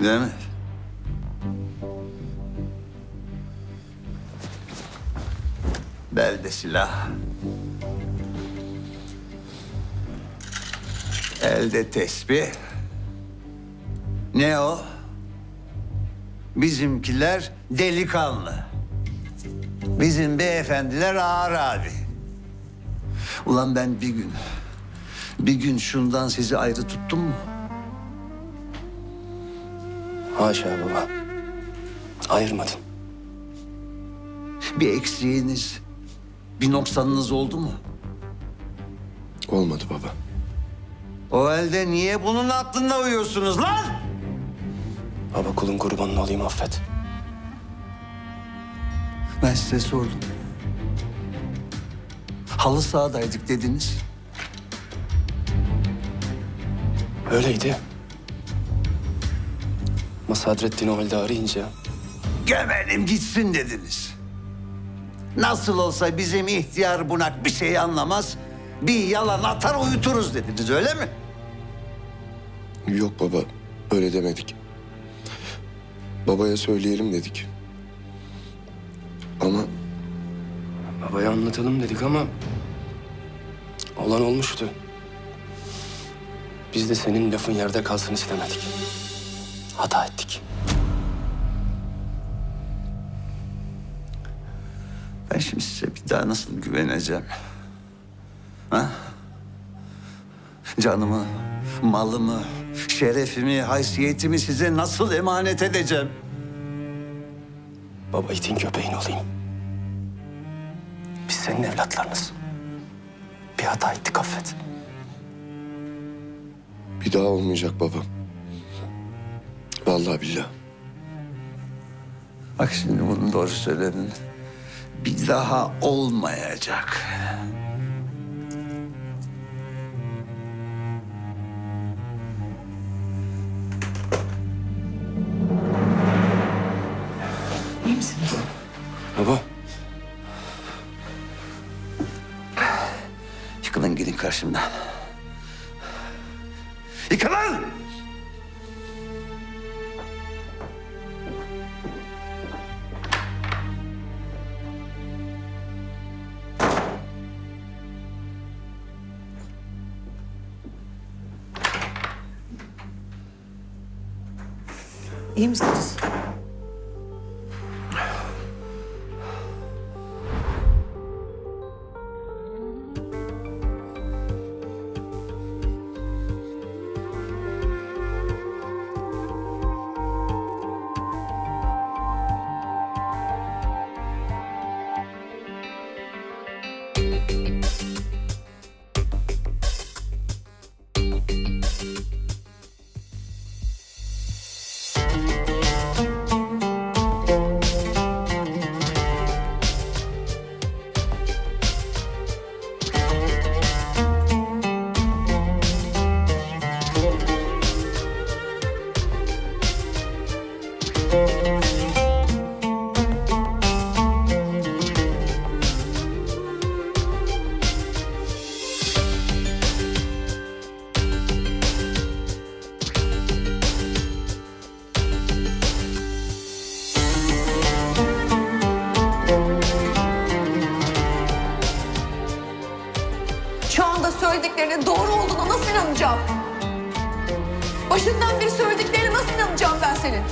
Mi? Belde silah. Elde tesbih. Ne o? Bizimkiler delikanlı. Bizim beyefendiler ağır abi. Ulan ben bir gün, bir gün şundan sizi ayrı tuttum mu? Haşa baba. Ayırmadın. Bir eksiğiniz, bir noksanınız oldu mu? Olmadı baba. O halde niye bunun aklında uyuyorsunuz lan? Baba kulun kurbanın olayım affet. Ben size sordum. Halı sahadaydık dediniz. Öyleydi. Ama Sadrettin o halde arayınca Gömelim gitsin dediniz. Nasıl olsa bizim ihtiyar bunak bir şey anlamaz. Bir yalan atar uyuturuz dediniz öyle mi? Yok baba, öyle demedik. Babaya söyleyelim dedik. Ama babaya anlatalım dedik ama olan olmuştu. Biz de senin lafın yerde kalsın istemedik. Hata ettik. Ben şimdi size bir daha nasıl güveneceğim? Ha? Canımı, malımı, şerefimi, haysiyetimi size nasıl emanet edeceğim? Baba itin köpeğin olayım. Biz senin evlatlarınız. Bir hata ettik affet. bir daha olmayacak baba. Vallahi billahi. Bak şimdi bunu doğru söyledin. Bir daha olmayacak. İyi misiniz? Baba Yıkılın gidin karşımdan. Yıkılın! İyi misiniz? Başından beri söylediklerine nasıl inanacağım ben senin?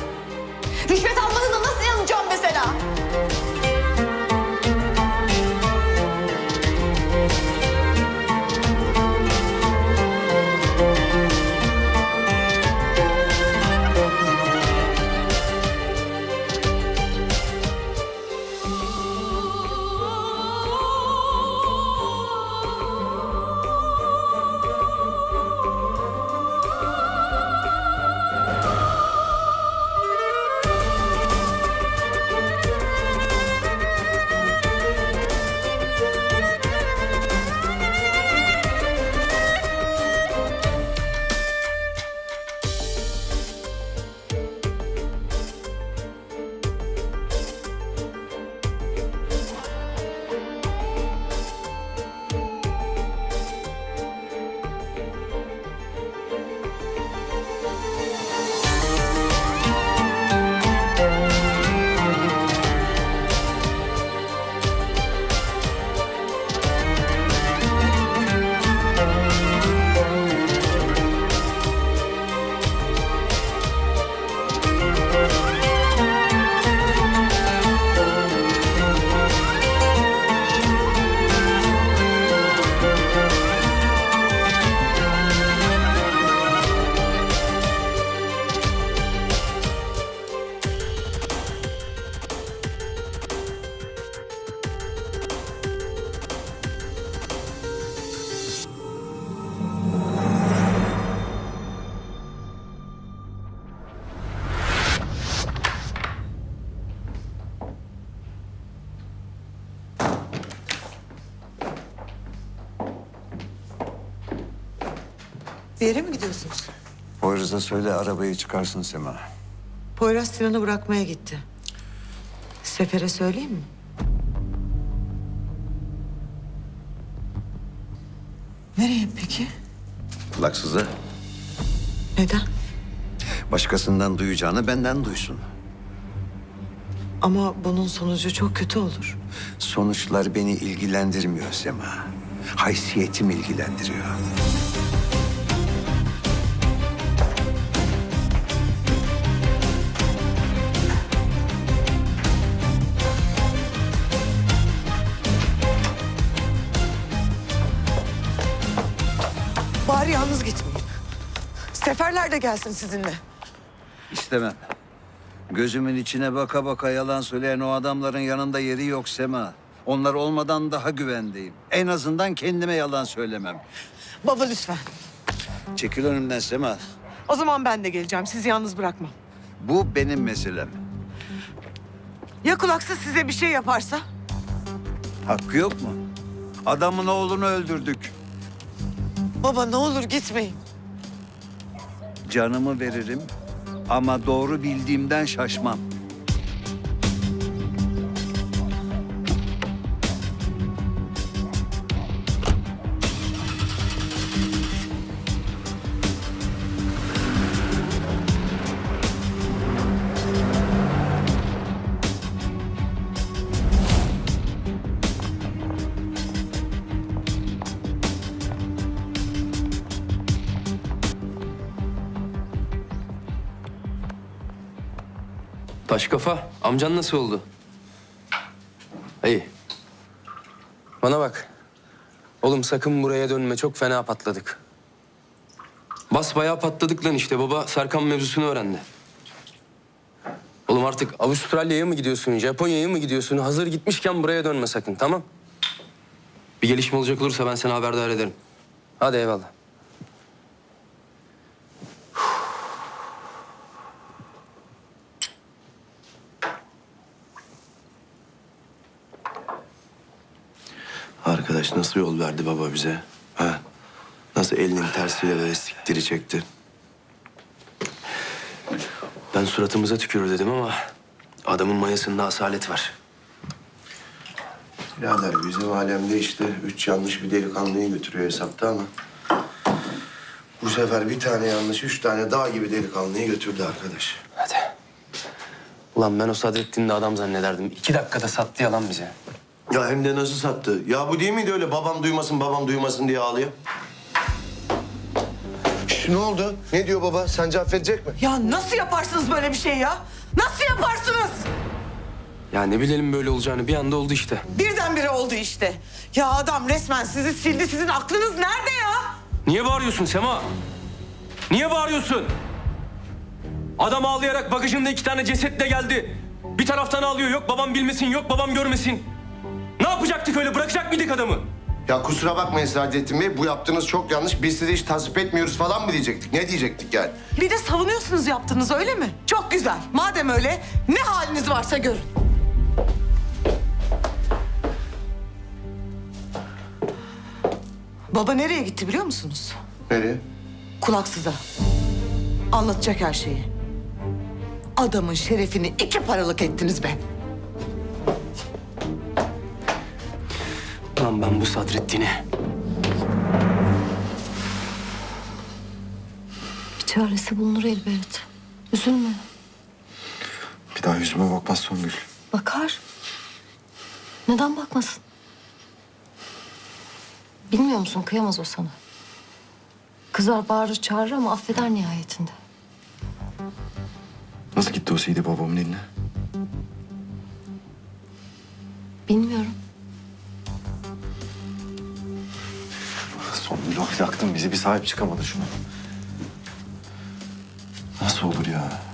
Rüşvet almadığına nasıl inanacağım mesela? Bir yere mi gidiyorsunuz? Poyraz'a söyle arabayı çıkarsın Sema. Poyraz Sinan'ı bırakmaya gitti. Sefer'e söyleyeyim mi? Nereye peki? Kulaksıza Neden? başkasından duyacağını benden duysun. Ama bunun sonucu çok kötü olur. Sonuçlar beni ilgilendirmiyor Sema. Haysiyetim ilgilendiriyor. Seferler de gelsin sizinle. İstemem. Gözümün içine baka baka yalan söyleyen o adamların yanında yeri yok Sema. Onlar olmadan daha güvendeyim. En azından kendime yalan söylemem. Baba lütfen. Çekil önümden Sema. O zaman ben de geleceğim. Sizi yalnız bırakmam. Bu benim meselem. Ya kulaksız size bir şey yaparsa? Hakkı yok mu? Adamın oğlunu öldürdük. Baba ne olur gitmeyin. Canımı veririm ama doğru bildiğimden şaşmam. Taş kafa, amcan nasıl oldu? İyi. Bana bak. Oğlum sakın buraya dönme. Çok fena patladık. Basbayağı patladık lan işte. Baba Serkan mevzusunu öğrendi. Oğlum artık Avustralya'ya mı gidiyorsun, Japonya'ya mı gidiyorsun? Hazır gitmişken buraya dönme sakın, tamam? Bir gelişme olacak olursa ben seni haberdar ederim. Hadi eyvallah. Arkadaş nasıl yol verdi baba bize? Ha? Nasıl elinin tersiyle böyle siktiri çekti? Ben suratımıza tükürür dedim ama adamın mayasında asalet var. Birader bizim alemde işte üç yanlış bir delikanlıyı götürüyor hesapta ama... Bu sefer bir tane yanlış, üç tane dağ gibi delikanlıyı götürdü arkadaş. Hadi. Ulan ben o Sadrettin'i de adam zannederdim. İki dakikada sattı yalan bize. Ya hem de nasıl sattı? Ya bu değil miydi öyle babam duymasın, babam duymasın diye ağlıyor? Şş, ne oldu? Ne diyor baba? Sence affedecek mi? Ya nasıl yaparsınız böyle bir şey ya? Nasıl yaparsınız? Ya ne bilelim böyle olacağını bir anda oldu işte. Birdenbire oldu işte. Ya adam resmen sizi sildi. Sizin aklınız nerede ya? Niye bağırıyorsun Sema? Niye bağırıyorsun? Adam ağlayarak bagajında iki tane cesetle geldi. Bir taraftan ağlıyor. Yok babam bilmesin, yok babam görmesin. Ne yapacaktık öyle? Bırakacak mıydık adamı? Ya kusura bakmayın Saadettin Bey, bu yaptığınız çok yanlış. Biz size hiç tasvip etmiyoruz falan mı diyecektik? Ne diyecektik yani? Bir de savunuyorsunuz yaptığınızı öyle mi? Çok güzel. Madem öyle ne haliniz varsa görün. Baba nereye gitti biliyor musunuz? Nereye? Kulaksıza. Anlatacak her şeyi. Adamın şerefini iki paralık ettiniz be. Lan ben bu Sadrettin'i... Bir çaresi bulunur elbet. Üzülme. Bir daha yüzüme bakmaz Songül. Bakar. Neden bakmasın? Bilmiyor musun kıyamaz o sana. Kızar bağırır çağırır ama affeder nihayetinde. Nasıl gitti o CD babamın eline? Bilmiyorum. Bak yaktın bizi. Bir sahip çıkamadı şuna. Nasıl olur ya?